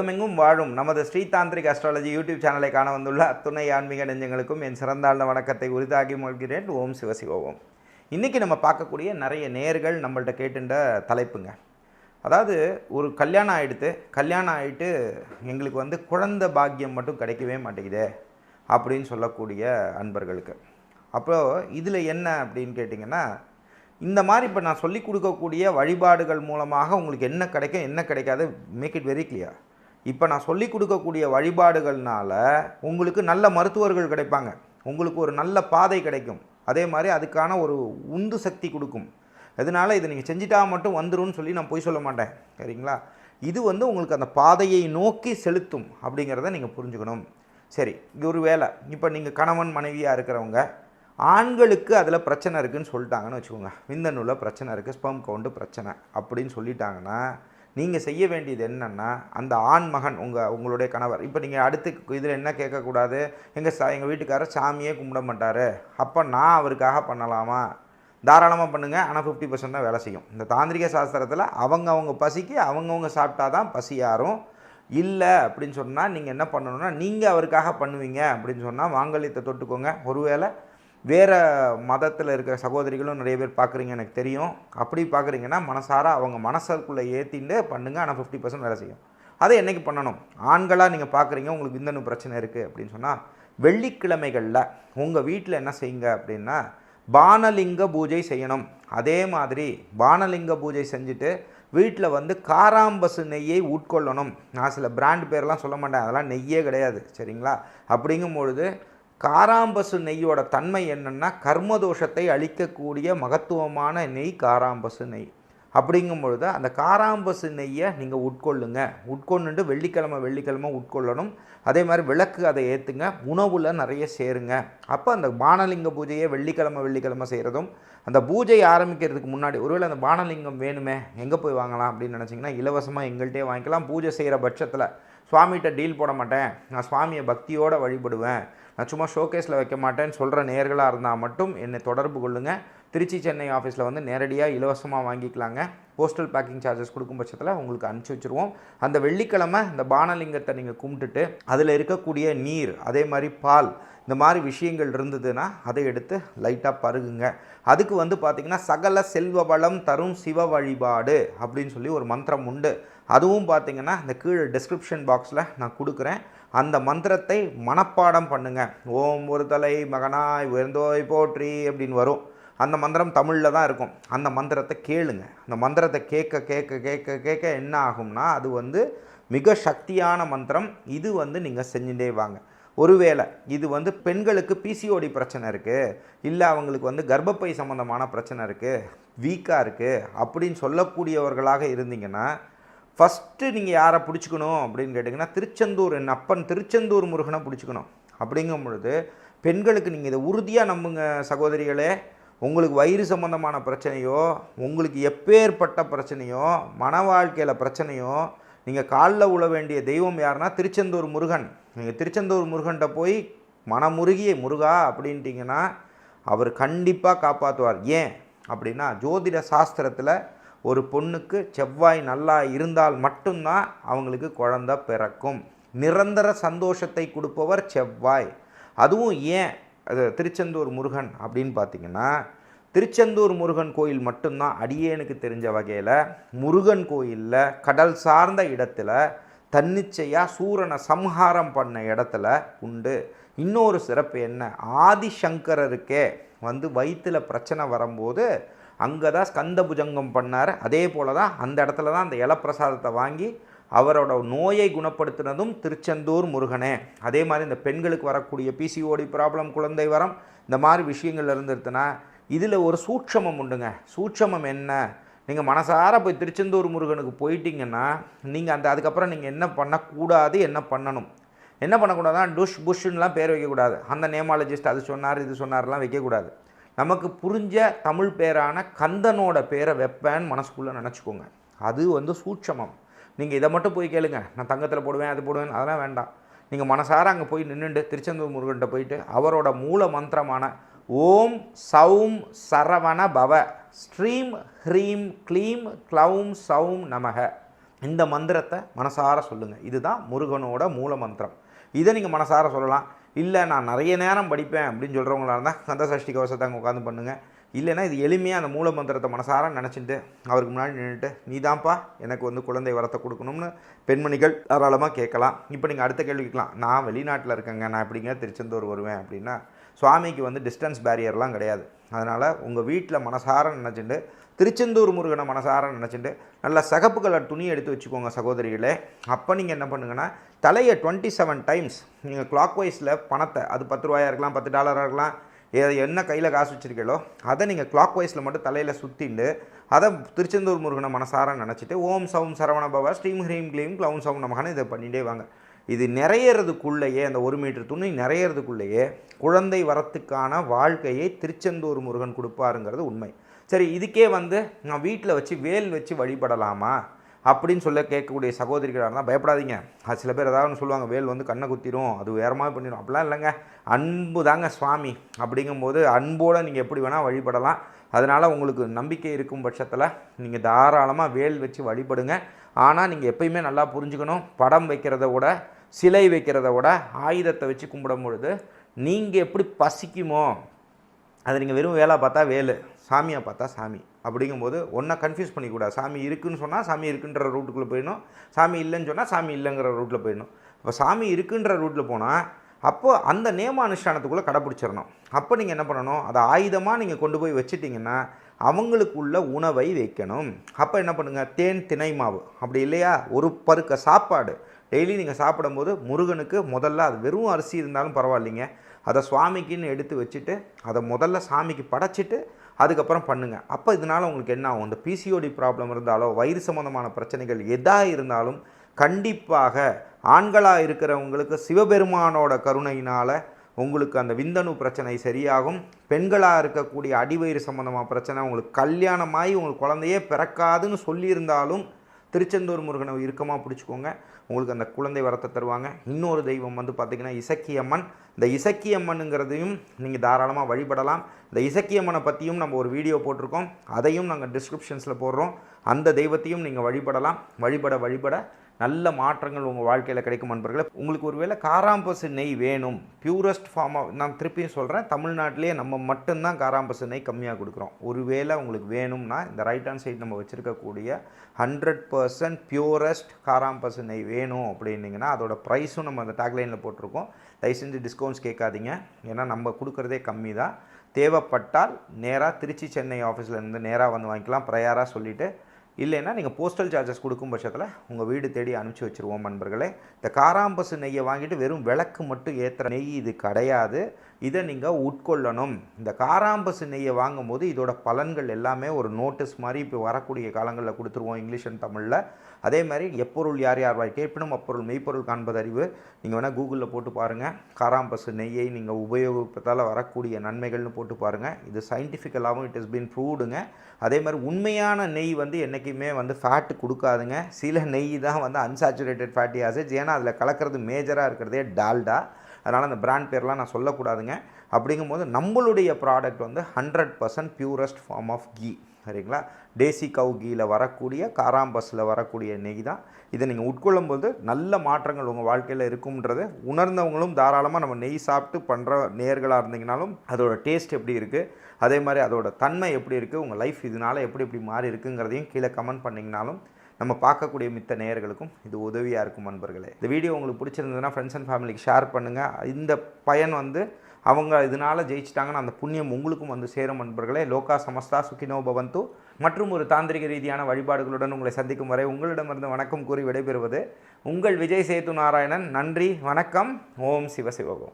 உலகமெங்கும் வாழும் நமது ஸ்ரீதாந்திரிக் அஸ்ட்ராலஜி யூடியூப் சேனலை காண வந்துள்ள அத்துணை ஆன்மீக நெஞ்சங்களுக்கும் என் சிறந்தாழ்ந்த வணக்கத்தை உரிதாகி மொழ்கிறேன் ஓம் சிவசிவோம் இன்றைக்கி நம்ம பார்க்கக்கூடிய நிறைய நேர்கள் நம்மள்ட்ட கேட்டுண்ட தலைப்புங்க. அதாவது ஒரு கல்யாணம் ஆகிடுத்து கல்யாணம் ஆகிட்டு எங்களுக்கு வந்து குழந்தை பாக்கியம் மட்டும் கிடைக்கவே மாட்டேங்குதே அப்படின்னு சொல்லக்கூடிய அன்பர்களுக்கு. அப்போது இதில் என்ன அப்படின்னு கேட்டிங்கன்னா இந்த மாதிரி இப்போ நான் சொல்லிக் கொடுக்கக்கூடிய வழிபாடுகள் மூலமாக உங்களுக்கு என்ன கிடைக்கும் என்ன கிடைக்காது மேக் இட் வெரி கிளியர் இப்போ நான் சொல்லி கொடுக்கக்கூடிய வழிபாடுகள்னால உங்களுக்கு நல்ல மருத்துவர்கள் கிடைப்பாங்க. உங்களுக்கு ஒரு நல்ல பாதை கிடைக்கும். அதே மாதிரி அதுக்கான ஒரு உந்து சக்தி கொடுக்கும். அதனால் இதை நீங்கள் செஞ்சிட்டா மட்டும் வந்துரும்னு சொல்லி நான் பொய் சொல்ல மாட்டேன். சரிங்களா? இது வந்து உங்களுக்கு அந்த பாதையை நோக்கி செலுத்தும் அப்படிங்கிறத நீங்கள் புரிஞ்சுக்கணும். சரி இது ஒரு வேலை. இப்போ நீங்கள் கணவன் மனைவியாக இருக்கிறவங்க ஆண்களுக்கு அதில் பிரச்சனை இருக்குன்னு சொல்லிட்டாங்கன்னு வச்சுக்கோங்க. விந்தணுவில் பிரச்சனை இருக்குது ஸ்பம் கவுண்டு பிரச்சனை அப்படின்னு சொல்லிட்டாங்கன்னா நீங்கள் செய்ய வேண்டியது என்னென்னா அந்த ஆண் மகன் உங்கள் உங்களுடைய கணவர். இப்போ நீங்கள் அடுத்து இதில் என்ன கேட்கக்கூடாது? எங்கள் சா எங்கள் வீட்டுக்காரர் சாமியே கும்பிட மாட்டார். அப்போ நான் அவருக்காக பண்ணலாமா? தாராளமாக பண்ணுங்கள் ஆனால் ஃபிஃப்டி பர்சன்ட் தான் வேலை செய்யும். இந்த தாந்திரிக சாஸ்திரத்தில் அவங்க அவங்க பசிக்கு அவங்கவுங்க சாப்பிட்டா தான் பசி யாரும். இல்லை அப்படின்னு சொன்னால் நீங்கள் என்ன பண்ணணும்னா நீங்கள் அவருக்காக பண்ணுவீங்க அப்படின்னு சொன்னால் மாங்கல்யத்தை தொட்டுக்கோங்க. ஒருவேளை வேறு மதத்தில் இருக்கிற சகோதரிகளும் நிறைய பேர் பார்க்குறீங்க எனக்கு தெரியும். அப்படி பார்க்குறீங்கன்னா மனசார அவங்க மனசுக்குள்ளே ஏற்றிட்டு பண்ணுங்கள் ஆனால் ஃபிஃப்டி பர்சன்ட் வேலை செய்யும். அதை என்றைக்கு பண்ணணும்? ஆண்களாக நீங்கள் பார்க்குறீங்க உங்களுக்கு விந்தணு பிரச்சனை இருக்குது அப்படின்னு சொன்னால் வெள்ளிக்கிழமைகளில் உங்கள் வீட்டில் என்ன செய்யுங்க அப்படின்னா பானலிங்க பூஜை செய்யணும். அதே மாதிரி பானலிங்க பூஜை செஞ்சுட்டு வீட்டில் வந்து காராம்பசு நெய்யை உட்கொள்ளணும். நான் சில பிராண்ட் பேர்லாம் சொல்ல மாட்டேன். அதெல்லாம் நெய்யே கிடையாது. சரிங்களா? அப்படிங்கும் பொழுது காராம்பசு நெய்யோட தன்மை என்னென்னா கர்மதோஷத்தை அழிக்கக்கூடிய மகத்துவமான நெய் காராம்பசு நெய். அப்படிங்கும் பொழுது அந்த காராம்பசு நெய்யை நீங்கள் உட்கொள்ளுங்க. உட்கொண்டுட்டு வெள்ளிக்கிழமை வெள்ளிக்கிழமை உட்கொள்ளணும். அதே மாதிரி விளக்கு அதை ஏற்றுங்க உணவில் நிறைய சேருங்க. அப்போ அந்த பானலிங்க பூஜையை வெள்ளிக்கிழமை வெள்ளிக்கிழமை செய்கிறதும் அந்த பூஜை ஆரம்பிக்கிறதுக்கு முன்னாடி ஒருவேளை அந்த பானலிங்கம் வேணுமே எங்கே போய் வாங்கலாம் அப்படின்னு நினச்சிங்கன்னா இலவசமாக எங்கள்கிட்டே வாங்கிக்கலாம். பூஜை செய்கிற பட்சத்தில் சுவாமிகிட்ட டீல் போட மாட்டேன். நான் சுவாமியை பக்தியோடு வழிபடுவேன். நான் சும்மா ஷோகேஸில் வைக்க மாட்டேன்னு சொல்கிற நேர்களாக இருந்தால் மட்டும் என்னை தொடர்பு கொள்ளுங்கள் திருச்சி சென்னை ஆஃபீஸில் வந்து நேரடியாக இலவசமாக வாங்கிக்கலாங்க. போஸ்டல் பேக்கிங் சார்ஜஸ் கொடுக்கும் பட்சத்தில் உங்களுக்கு அனுப்பிச்சி வச்சுருவோம். அந்த வெள்ளிக்கிழமை இந்த பானலிங்கத்தை நீங்கள் கும்பிட்டுட்டு அதில் இருக்கக்கூடிய நீர் அதே மாதிரி பால் இந்த மாதிரி விஷயங்கள் இருந்ததுன்னா அதை எடுத்து லைட்டாக பருகுங்க. அதுக்கு வந்து பார்த்திங்கன்னா சகல செல்வ வளம் தரும் சிவ வழிபாடு அப்படின்னு சொல்லி ஒரு மந்திரம் உண்டு. அதுவும் பார்த்திங்கன்னா இந்த கீழே டிஸ்கிரிப்ஷன் பாக்ஸில் நான் கொடுக்குறேன். அந்த மந்திரத்தை மனப்பாடம் பண்ணுங்கள் ஓம் ஒரு தலை மகனாய் உயர்ந்தோய் போற்றி அப்படின்னு வரும். அந்த மந்திரம் தமிழில் தான் இருக்கும். அந்த மந்திரத்தை கேளுங்க. அந்த மந்திரத்தை கேட்க கேட்க கேட்க கேட்க என்ன ஆகும்னா அது வந்து மிக சக்தியான மந்திரம். இது வந்து நீங்கள் செஞ்சுட்டே வாங்க. ஒருவேளை இது வந்து பெண்களுக்கு பிசிஓடி பிரச்சனை இருக்குது இல்லை அவங்களுக்கு வந்து கர்ப்பப்பை சம்மந்தமான பிரச்சனை இருக்குது வீக்காக இருக்குது அப்படின்னு சொல்லக்கூடியவர்களாக இருந்தீங்கன்னா ஃபஸ்ட்டு நீங்கள் யாரை பிடிச்சிக்கணும் அப்படின்னு கேட்டிங்கன்னா திருச்செந்தூர் என் அப்பன் திருச்செந்தூர் முருகனை பிடிச்சிக்கணும். அப்படிங்கும் பொழுது பெண்களுக்கு நீங்கள் இதை உறுதியாக நம்புங்க சகோதரிகளே. உங்களுக்கு வயிறு சம்மந்தமான பிரச்சனையோ உங்களுக்கு எப்பேற்பட்ட பிரச்சனையோ மன வாழ்க்கையில் பிரச்சனையோ நீங்கள் காலில் உழ வேண்டிய தெய்வம் யாருன்னா திருச்செந்தூர் முருகன். நீங்கள் திருச்செந்தூர் முருகன்கிட்ட போய் மனமுருகிய முருகா அப்படின்ட்டிங்கன்னா அவர் கண்டிப்பாக காப்பாற்றுவார் ஏன் அப்படின்னா ஜோதிட சாஸ்திரத்தில் ஒரு பொண்ணுக்கு செவ்வாய் நல்லா இருந்தால் மட்டும்தான் அவங்களுக்கு குழந்த பிறக்கும். நிரந்தர சந்தோஷத்தை கொடுப்பவர் செவ்வாய். அதுவும் ஏன் அது திருச்செந்தூர் முருகன் அப்படின்னு பார்த்தீங்கன்னா திருச்செந்தூர் முருகன் கோயில் மட்டும்தான் அடியேனுக்கு தெரிஞ்ச வகையில் முருகன் கோயிலில் கடல் சார்ந்த இடத்துல தன்னிச்சையாக சூரனை சம்ஹாரம் பண்ண இடத்துல உண்டு. இன்னொரு சிறப்பு என்ன? ஆதிசங்கரருக்கே வந்து வயிற்றில் பிரச்சனை வரும்போது அங்கே தான் ஸ்கந்த புஜங்கம் பண்ணார். அதே போல் தான் அந்த இடத்துல தான் அந்த இலப்பிரசாதத்தை வாங்கி அவரோட நோயை குணப்படுத்தினதும் திருச்செந்தூர் முருகனே. அதே மாதிரி இந்த பெண்களுக்கு வரக்கூடிய பிசிஓடி ப்ராப்ளம் குழந்தை வரம் இந்த மாதிரி விஷயங்கள் இருந்துருதுன்னா இதில் ஒரு சூட்சமம் உண்டுங்க. சூட்சமம் என்ன? நீங்கள் மனசார போய் திருச்செந்தூர் முருகனுக்கு போயிட்டீங்கன்னா நீங்கள் அந்த அதுக்கப்புறம் நீங்கள் என்ன பண்ணக்கூடாது என்ன பண்ணணும்? என்ன பண்ணக்கூடாதுன்னா டுஷ் புஷ்ன்னுலாம் பேர் வைக்கக்கூடாது. அந்த நேமாலஜிஸ்ட் அது சொன்னார் இது சொன்னார்லாம் வைக்கக்கூடாது. நமக்கு புரிஞ்ச தமிழ் பேரான கந்தனோட பேரை வைப்பேன்னு மனசுக்குள்ளே நினச்சிக்கோங்க. அது வந்து சூட்சமம். நீங்கள் இதை மட்டும் போய் கேளுங்க. நான் தங்கத்தில் போடுவேன் அது போடுவேன் அதெல்லாம் வேண்டாம். நீங்கள் மனசார அங்கே போய் நின்றுட்டு திருச்செந்தூர் முருகன்கிட்ட போயிட்டு அவரோட மூல மந்திரமான ஓம் சௌம் சரவண பவ ஸ்ட்ரீம் ஹ்ரீம் க்ளீம் க்ளௌம் சௌம் நமக. இந்த மந்திரத்தை மனசார சொல்லுங்கள் இதுதான் முருகனோட மூல மந்திரம். இதை நீங்கள் மனசார சொல்லலாம். இல்லை நான் நிறைய நேரம் படிப்பேன் அப்படின்னு சொல்கிறவங்களா இருந்தால் கந்த சஷ்டி கவசத்தை அங்கே உட்காந்து பண்ணுங்கள் இல்லைன்னா இது எளிமையாக அந்த மூல மந்திரத்தை மனசார நினச்சிட்டு அவருக்கு முன்னாடி நின்றுட்டு நீ தான்ப்பா எனக்கு வந்து குழந்தை வரத்தை கொடுக்கணும்னு பெண்மணிகள் தாராளமாக கேட்கலாம். இப்போ நீங்கள் அடுத்த கேள்வி கேட்கலாம். நான் வெளிநாட்டில் இருக்கேங்க நான் எப்படிங்க திருச்செந்தூர் வருவேன் அப்படின்னா சுவாமிக்கு வந்து டிஸ்டன்ஸ் பேரியர்லாம் கிடையாது. அதனால் உங்கள் வீட்டில் மனசார நினச்சிட்டு திருச்செந்தூர் முருகனை மனசார நினச்சிட்டு நல்லா சகப்பு கலர் துணி எடுத்து வச்சுக்கோங்க சகோதரிகளே. அப்போ நீங்கள் என்ன பண்ணுங்கன்னா தலையை டுவெண்ட்டி செவன் டைம்ஸ் நீங்கள் கிளாக் வைஸில் பணத்தை அது பத்து ரூபாயா இருக்கலாம் பத்து டாலராக இருக்கலாம் ஏ என்ன கையில் காசு வச்சுருக்கீங்களோ அதை நீங்கள் கிளாக் வைஸில் மட்டும் தலையில் சுற்றிட்டு அதை திருச்செந்தூர் முருகனை மனசார நினச்சிட்டு ஓம் சவும் சரவண பவா ஸ்ரீம் ஹ்ரீம் க்ளீம் க்ளவுன் சவும் நமகான இதை பண்ணிகிட்டே வாங்க. இது நிறையறதுக்குள்ளேயே அந்த ஒரு மீட்டர் துணி நிறையறதுக்குள்ளேயே குழந்தை வரத்துக்கான வாழ்க்கையை திருச்செந்தூர் முருகன் கொடுப்பாருங்கிறது உண்மை. சரி இதுக்கே வந்து நான் வீட்டில் வச்சு வேல் வச்சு வழிபடலாமா? அப்படின்னு சொல்ல கேட்கக்கூடிய சகோதரிகளாக இருந்தால் பயப்படாதீங்க. அது சில பேர் ஏதாவது ஒன்று சொல்லுவாங்க வேல் வந்து கண்ணை குத்திரும் அது வேறமாக பண்ணிடும் அப்படிலாம் இல்லைங்க. அன்பு தாங்க சுவாமி. அப்படிங்கும்போது அன்போடு நீங்கள் எப்படி வேணால் வழிபடலாம். அதனால் உங்களுக்கு நம்பிக்கை இருக்கும் பட்சத்தில் நீங்கள் தாராளமாக வேல் வச்சு வழிபடுங்க. ஆனால் நீங்கள் எப்பயுமே நல்லா புரிஞ்சுக்கணும். படம் வைக்கிறத விட சிலை வைக்கிறத விட ஆயுதத்தை வச்சு கும்பிடும் பொழுது நீங்கள் எப்படி பசிக்குமோ அதை நீங்கள் வெறும் வேலை பார்த்தா வேலு சாமியை பார்த்தா சாமி. அப்படிங்கும்போது ஒன்றை கன்ஃபியூஸ் பண்ணிக்கூடாது. சாமி இருக்குன்னு சொன்னால் சாமி இருக்குன்ற ரூட்டுக்குள்ளே போயிடணும். சாமி இல்லைன்னு சொன்னால் சாமி இல்லைங்கிற ரூட்டில் போயிடணும். இப்போ சாமி இருக்குன்ற ரூட்டில் போனால் அப்போது அந்த நியம அனுஷ்டானத்துக்குள்ளே கடைப்பிடிச்சிடணும் அப்போ நீங்கள் என்ன பண்ணணும்? அதை ஆயுதமாக நீங்கள் கொண்டு போய் வச்சுட்டிங்கன்னா அவங்களுக்குள்ள உணவை வைக்கணும். அப்போ என்ன பண்ணுங்கள் தேன் திணை மாவு. அப்படி இல்லையா? ஒரு பருக்க சாப்பாடு. டெய்லி நீங்கள் சாப்பிடும்போது முருகனுக்கு முதல்ல அது வெறும் அரிசி இருந்தாலும் பரவாயில்லைங்க. அதை சுவாமிக்குன்னு எடுத்து வச்சுட்டு அதை முதல்ல சாமிக்கு படைச்சிட்டு அதுக்கப்புறம் பண்ணுங்கள் அப்போ இதனால் உங்களுக்கு என்ன ஆகும்? இந்த பிசிஓடி ப்ராப்ளம் இருந்தாலோ வயிறு சம்மந்தமான பிரச்சனைகள் எதாக இருந்தாலும் கண்டிப்பாக ஆண்களாக இருக்கிறவங்களுக்கு சிவபெருமானோட கருணையினால் உங்களுக்கு அந்த விந்தணு பிரச்சனை சரியாகும். பெண்களாக இருக்கக்கூடிய அடிவயிறு சம்மந்தமான பிரச்சனை உங்களுக்கு கல்யாணமாகி உங்களுக்கு குழந்தையே பிறக்காதுன்னு சொல்லியிருந்தாலும் திருச்செந்தூர் முருகனை இறுக்கமாக பிடிச்சிக்கோங்க. உங்களுக்கு அந்த குழந்தை வரத்தை தருவாங்க. இன்னொரு தெய்வம் வந்து பார்த்திங்கன்னா இசக்கியம்மன். இந்த இசக்கியம்மனுங்கிறதையும் நீங்கள் தாராளமாக வழிபடலாம். இந்த இசக்கியம்மனை பற்றியும் நம்ம ஒரு வீடியோ போட்டிருக்கோம். அதையும் நாங்கள் டிஸ்கிரிப்ஷன்ஸில் போடுறோம். அந்த தெய்வத்தையும் நீங்கள் வழிபடலாம். வழிபட வழிபட நல்ல மாற்றங்கள் உங்கள் வாழ்க்கையில் கிடைக்கும் நண்பர்களே. உங்களுக்கு ஒருவேளை காராம்பசு நெய் வேணும். பியூரஸ்ட் ஃபார்மாக நான் திருப்பியும் சொல்கிறேன் தமிழ்நாட்டிலே நம்ம மட்டும்தான் காராம்பசு நெய் கம்மியாக கொடுக்குறோம். ஒருவேளை உங்களுக்கு வேணும்னா இந்த ரைட் ஹேண்ட் சைடு நம்ம வச்சுருக்கக்கூடிய ஹண்ட்ரட் பர்சன்ட் பியூரஸ்ட் காராம்பசு நெய் வேணும் அப்படின்னிங்கன்னா அதோட ப்ரைஸும் நம்ம அந்த டேக்லைனில் போட்டிருக்கோம். தயவு செஞ்சு டிஸ்கவுண்ட்ஸ் கேட்காதீங்க. ஏன்னா நம்ம கொடுக்குறதே கம்மி தான் தேவைப்பட்டால் நேராக திருச்சி சென்னை ஆஃபீஸில் இருந்து நேராக வந்து வாங்கிக்கலாம். ப்ரையராக சொல்லிவிட்டு இல்லைன்னா நீங்கள் போஸ்டல் சார்ஜஸ் கொடுக்கும் பட்சத்தில் உங்கள் வீடு தேடி அனுப்பிச்சி வச்சுருவோம் நண்பர்களே. இந்த காராம்பசு நெய்யை வாங்கிட்டு வெறும் விளக்கு மட்டும் ஏற்றுற நெய் இது கிடையாது. இதை நீங்கள் உட்கொள்ளணும். இந்த காராம்பசு நெய்யை வாங்கும்போது இதோட பலன்கள் எல்லாமே ஒரு நோட்டீஸ் மாதிரி இப்போ வரக்கூடிய காலங்களில் கொடுத்துருவோம் இங்கிலீஷ் அண்ட் தமிழில். அதே மாதிரி எப்பொருள் யார் யார் வாய் கேட்பினும் அப்பொருள் மெய்ப்பொருள் காண்பது அறிவு. நீங்கள் வேணால் கூகுளில் போட்டு பாருங்கள் காராம்பசு நெய்யை நீங்கள் உபயோகிப்பதால் வரக்கூடிய நன்மைகள்னு போட்டு பாருங்கள் இது சயின்டிஃபிக்கலாகவும் இட் இஸ் பீன் ப்ரூவ்டுங்க அதே மாதிரி உண்மையான நெய் வந்து என்றைக்குமே வந்து ஃபேட்டு கொடுக்காதுங்க. சில நெய் தான் வந்து அன்சாச்சுரேட்டட் ஃபேட்டி ஆசிட்ஸ் ஏன்னா அதில் கலக்கிறது மேஜராக இருக்கிறதே டால்டா. அதனால் அந்த பிராண்ட் பேர்லாம் நான் சொல்லக்கூடாதுங்க. அப்படிங்கும்போது நம்மளுடைய ப்ராடக்ட் வந்து hundred percent purest form of ghee சரிங்களா? டேசி கவு கீயில் வரக்கூடிய காராம்பஸில் வரக்கூடிய நெய் தான். இதை நீங்கள் உட்கொள்ளும்போது நல்ல மாற்றங்கள் உங்கள் வாழ்க்கையில் இருக்கும்ன்றது உணர்ந்தவங்களும் தாராளமாக நம்ம நெய் சாப்பிட்டு பண்ணுற நேர்களாக இருந்தீங்கனாலும் அதோட டேஸ்ட் எப்படி இருக்குது அதே மாதிரி அதோட தன்மை எப்படி இருக்குது உங்கள் லைஃப் இதனால் எப்படி எப்படி மாறி இருக்குங்கிறதையும் கீழே கமெண்ட் பண்ணிங்கனாலும் நம்ம பார்க்கக்கூடிய மித்த நேயர்களுக்கும் இது உதவியாக இருக்கும் நண்பர்களே. இந்த வீடியோ உங்களுக்கு பிடிச்சிருந்ததுன்னா ஃப்ரெண்ட்ஸ் அண்ட் ஃபேமிலிக்கு ஷேர் பண்ணுங்கள் இந்த பயன் வந்து அவங்க இதனால் ஜெயிச்சிட்டாங்கன்னா அந்த புண்ணியம் உங்களுக்கும் வந்து சேரும் நண்பர்களே. லோகா சமஸ்தா சுகினோ பவந்து. மற்றும் ஒரு தாந்திரிக ரீதியான வழிபாடுகளுடன் உங்களை சந்திக்கும் வரை உங்களிடமிருந்து வணக்கம் கூறி விடைபெறுவது உங்கள் விஜய் சேது நாராயணன். நன்றி வணக்கம். ஓம் சிவசிவகம்